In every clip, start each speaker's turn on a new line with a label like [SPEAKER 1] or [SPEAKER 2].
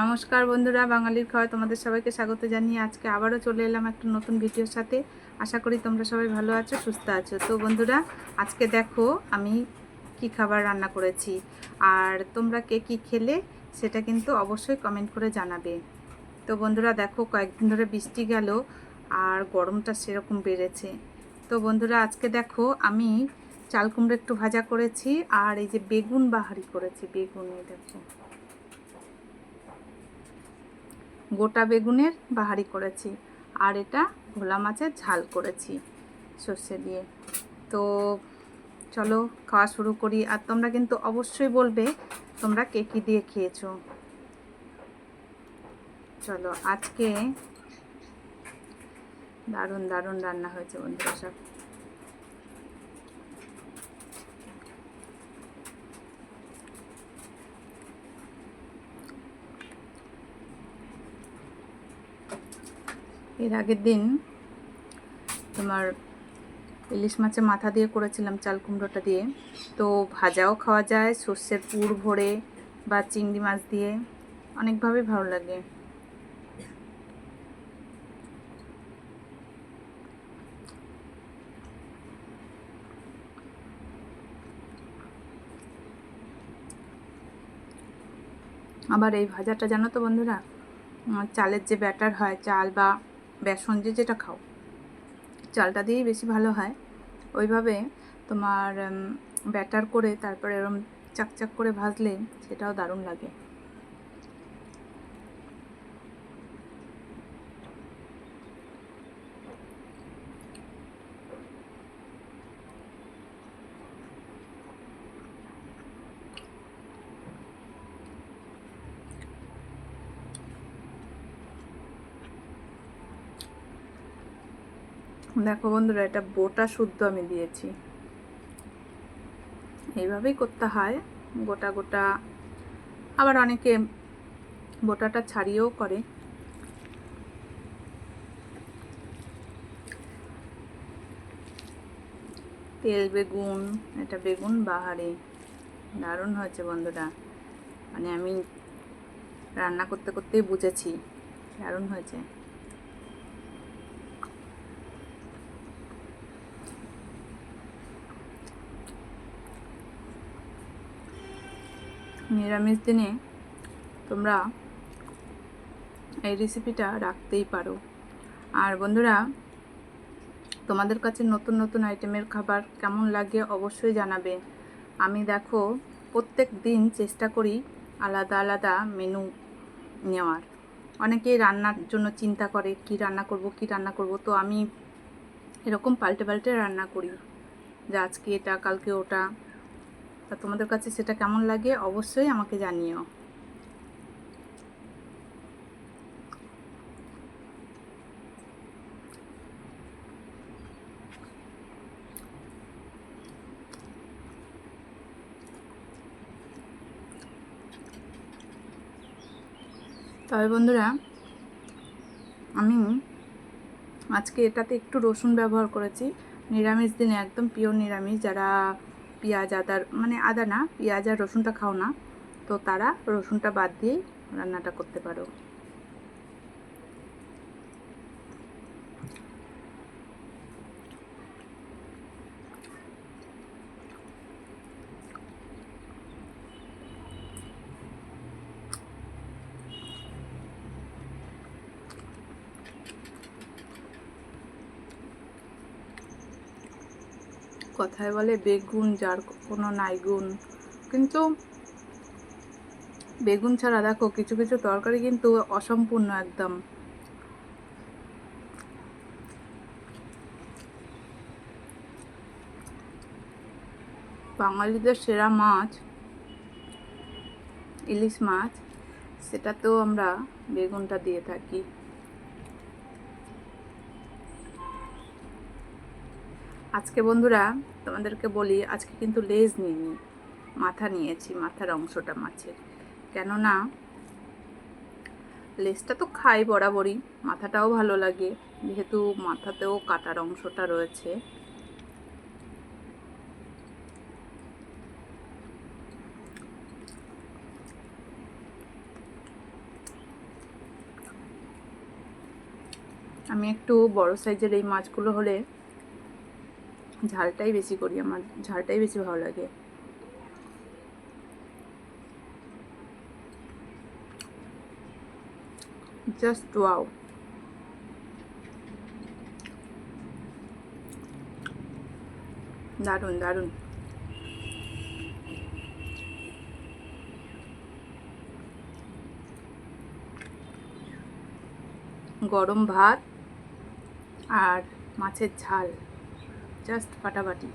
[SPEAKER 1] নমস্কার বন্ধুরা, বাঙালির খাওয়া তোমাদের সবাইকে স্বাগত জানিয়ে আজকে আবারও চলে এলাম একটা নতুন ভিডিওর সাথে। আশা করি তোমরা সবাই ভালো আছো, সুস্থ আছো। তো বন্ধুরা, আজকে দেখো আমি কি খাবার রান্না করেছি আর তোমরা কে কি খেলে সেটা কিন্তু অবশ্যই কমেন্ট করে জানাবে। তো বন্ধুরা, দেখো কয়েকদিন ধরে বৃষ্টি গেল আর গরমটা সেরকম বেড়েছে। তো বন্ধুরা, আজকে দেখো আমি চাল কুমড়ো একটু ভাজা করেছি আর এই যে বেগুন বাহারি করেছি, বেগুন দেখো। গোটা বেগুনের বাহারি করেছি আর এটা ভোলা মাছের ঝাল করেছি সর্ষে দিয়ে। তো চলো খাওয়া শুরু করি। আর তোমরা কিন্তু অবশ্যই বলবে তোমরা কে কী দিয়ে খেয়েছো। চলো আজকে দারুণ দারুণ রান্না হয়েছে বন্ধুরা সব। এর আগের দিন তোমার ইলিশ মাছের মাথা দিয়ে করেছিলাম চাল কুমড়োটা দিয়ে। তো ভাজাও খাওয়া যায়, সর্ষের পুর ভরে বা চিংড়ি মাছ দিয়ে। অনেকভাবে ভালো লাগে। আবার এই ভাজাটা জানো তো বন্ধুরা? চালের যে ব্যাটার হয়, চাল বা বেসন যে যেটা খাও, চালটা দিয়েই বেশি ভালো হয়। ওইভাবে তোমার ব্যাটার করে তারপরে এরম চাকচাক করে ভাজলে সেটাও দারুণ লাগে। দেখো বন্ধুরা, এটা বোটা শুদ্ধ আমি দিয়েছি। এইভাবেই করতে হয়, গোটা গোটা। আবার অনেকে বোটাটা ছাড়িয়েও করে। তেল, বেগুন, এটা বেগুন বাহারে। দারুণ হয়েছে বন্ধুরা। মানে আমি রান্না করতে করতেই বুঝেছি, দারুণ হয়েছে। নিরামিষ দিনে তোমরা এই রেসিপিটা রাখতেই পারো। আর বন্ধুরা, তোমাদের কাছে নতুন নতুন আইটেমের খাবার কেমন লাগে অবশ্যই জানাবে। আমি দেখো, প্রত্যেক দিন চেষ্টা করি আলাদা আলাদা মেনু নেওয়ার। অনেকেই রান্নার জন্য চিন্তা করে, কি রান্না করব, কি রান্না করব? তো আমি এরকম পাল্টে পাল্টে রান্না করি। যে আজকে এটা, কালকে ওটা। তা তোমাদের কাছে সেটা কেমন লাগে অবশ্যই আমাকে জানিও। তবে বন্ধুরা, আমি আজকে এটাতে একটু রসুন ব্যবহার করেছি। নিরামিষ দিনে একদম পিওর নিরামিষ। যারা পেঁয়াজ আদার মানে আদা না, পেঁয়াজ আর রসুনটা খাও না। তো তারা রসুনটা বাদ দিয়েই রান্নাটা করতে পারো। কথায় বলে, বেগুন, যার কোনো নাই গুণ। কিন্তু বেগুন ছাড়া দেখো, কিছু কিছু তরকারি কিন্তু অসম্পূর্ণ একদম। বাঙালিদের সেরা মাছ, ইলিশ মাছ, সেটাতেও আমরা বেগুনটা দিয়ে থাকি। আজকে বন্ধুরা তোমাদেরকে বলি, আজকে কিন্তু লেজ নিইনি মাথা নিয়েছি, মাথার অংশটা মাছের। কেননা লেজটা তো খাই বরাবরই, মাথাটাও ভালো লাগে, যেহেতু মাথাতেও কাটার অংশটা রয়েছে। আমি একটু বড় সাইজের এই মাছগুলো হলে ঝালটাই বেশি করি, আমার ঝালটাই বেশি ভালো লাগে। জাস্ট ওয়াও দারুণ দারুণ। গরম ভাত আর মাছের ঝাল। জাস্ট ফাটাফাটি।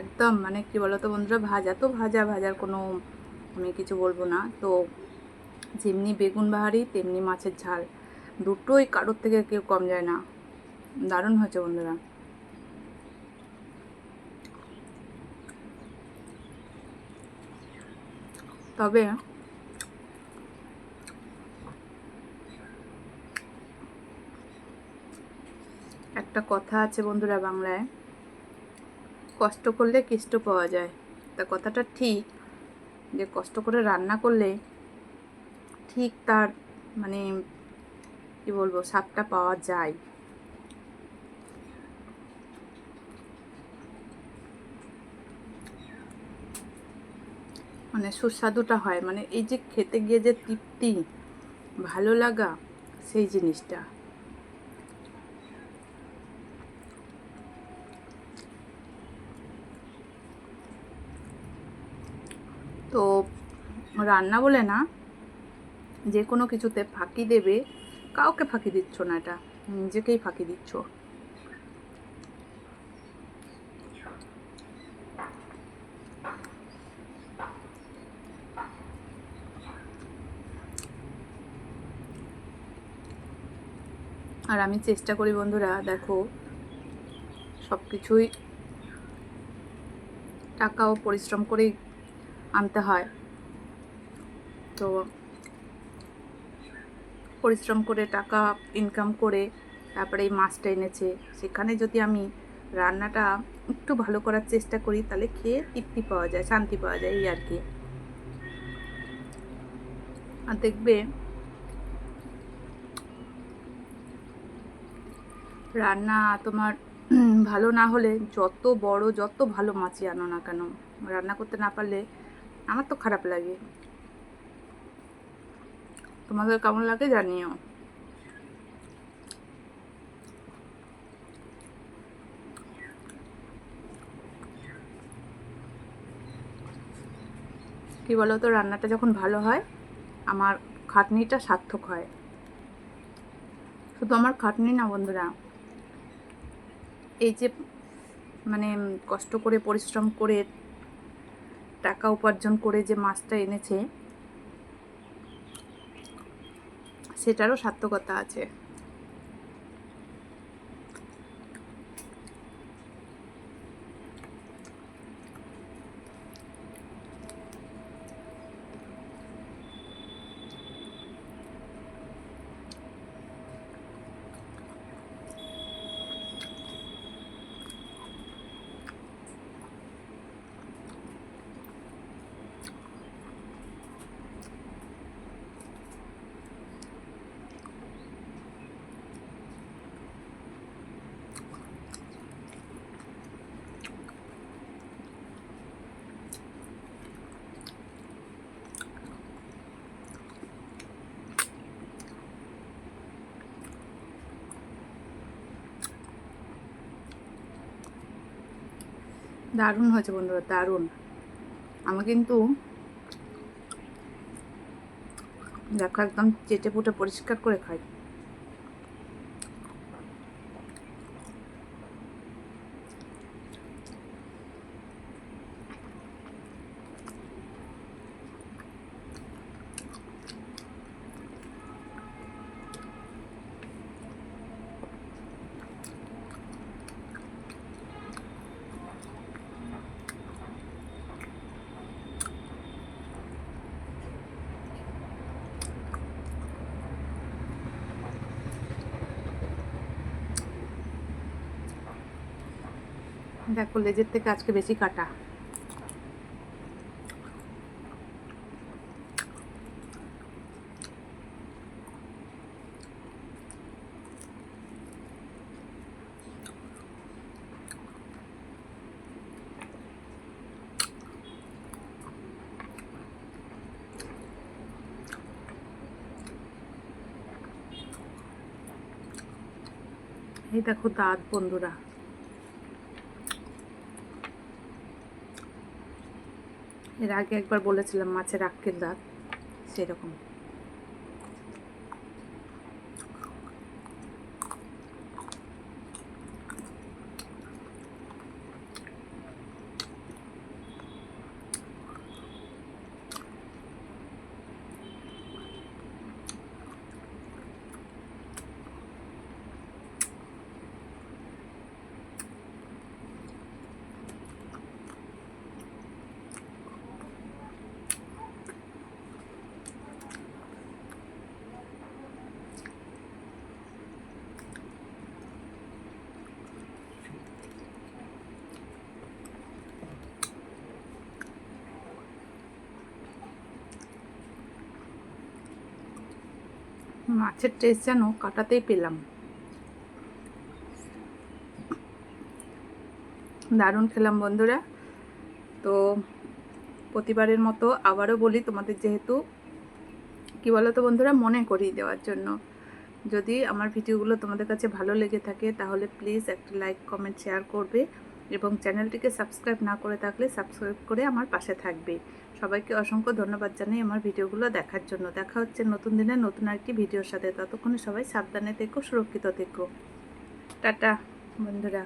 [SPEAKER 1] একদম মানে কি বলতো বন্ধুরা, ভাজা তো ভাজা, ভাজার কোনো আমি কিছু বলব না। তো যেমনি বেগুন বাহারি, তেমনি মাছের ঝাল। দুটোই কারোর থেকে কেউ কম যায় না। দারুণ হয়েছে বন্ধুরা। তবে একটা কথা আছে বন্ধুরা বাংলায়। কষ্ট করলে কেষ্ট পাওয়া যায়। তা কথাটা ঠিক, যে কষ্ট করে রান্না করলে ঠিক তার মানে কি বলব, স্বাদটা পাওয়া যায়। মানে সুস্বাদুটা হয়। মানে এই যে খেতে গিয়ে যে তৃপ্তি, ভালো লাগা, সেই জিনিসটা। তো রান্না বলে না, যে কোনো কিছুতে ফাঁকি দেবে, কাউকে ফাঁকি দিচ্ছ না এটা, নিজেকেই ফাঁকি দিচ্ছ। আর আমি চেষ্টা করি বন্ধুরা, দেখো সব কিছুই টাকা ও পরিশ্রম করেই আনতে হয়। তো পরিশ্রম করে, টাকা ইনকাম করে তারপরে এই মাছটা এনেছে। সেখানে যদি আমি রান্নাটা একটু ভালো করার চেষ্টা করি, তাহলে খেয়ে তৃপ্তি পাওয়া যায়, শান্তি পাওয়া যায় এই আর কি। আর দেখবে রান্না তোমার ভালো না হলে যত বড়, যত ভালো মাছই আনো না কেন, রান্না করতে না পারলে আমার তো খারাপ লাগে। তোমাদের কেমন লাগে জানিও। কি বলো তো রান্নাটা যখন ভালো হয়, আমার খাটনিটা সার্থক হয়। শুধু আমার খাটনি না বন্ধুরা, এই যে মানে কষ্ট করে পরিশ্রম করে টাকা উপার্জন করে যে মাছটা এনেছে সেটারও সার্থকতা আছে। দারুণ হয়েছে বন্ধুরা দারুণ। আমি কিন্তু দেখো একদম চেটে পুটে পরিষ্কার করে খাই। দেখো লেজের থেকে আজকে বেশি কাটা। এই দেখো দাঁত বন্ধুরা। এর আগে একবার বলেছিলাম মাছের আক্কেল দাঁত সেরকম। মাছের টেস্ট যেন কাটাতেই পেলাম। দারুণ খেলাম বন্ধুরা। তো প্রতিবারের মতো আবারও বলি তোমাদের যেহেতু, কি বলো তো বন্ধুরা, মনে করিয়ে দেওয়ার জন্য। যদি আমার ভিডিওগুলো তোমাদের কাছে ভালো লেগে থাকে, তাহলে প্লিজ একটা লাইক কমেন্ট শেয়ার করবে। এবং চ্যানেলটিকে সাবস্ক্রাইব না করে থাকলে সাবস্ক্রাইব করে আমার পাশে থাকবে। সবাইকে অসংখ্য ধন্যবাদ জানাই আমার ভিডিওগুলো দেখার জন্য। দেখা হচ্ছে নতুন দিনের নতুন একটি ভিডিওর সাথে। ততক্ষণে সবাই সাবধানে থেকো, সুরক্ষিত থেকো। টাটা, বন্ধুরা।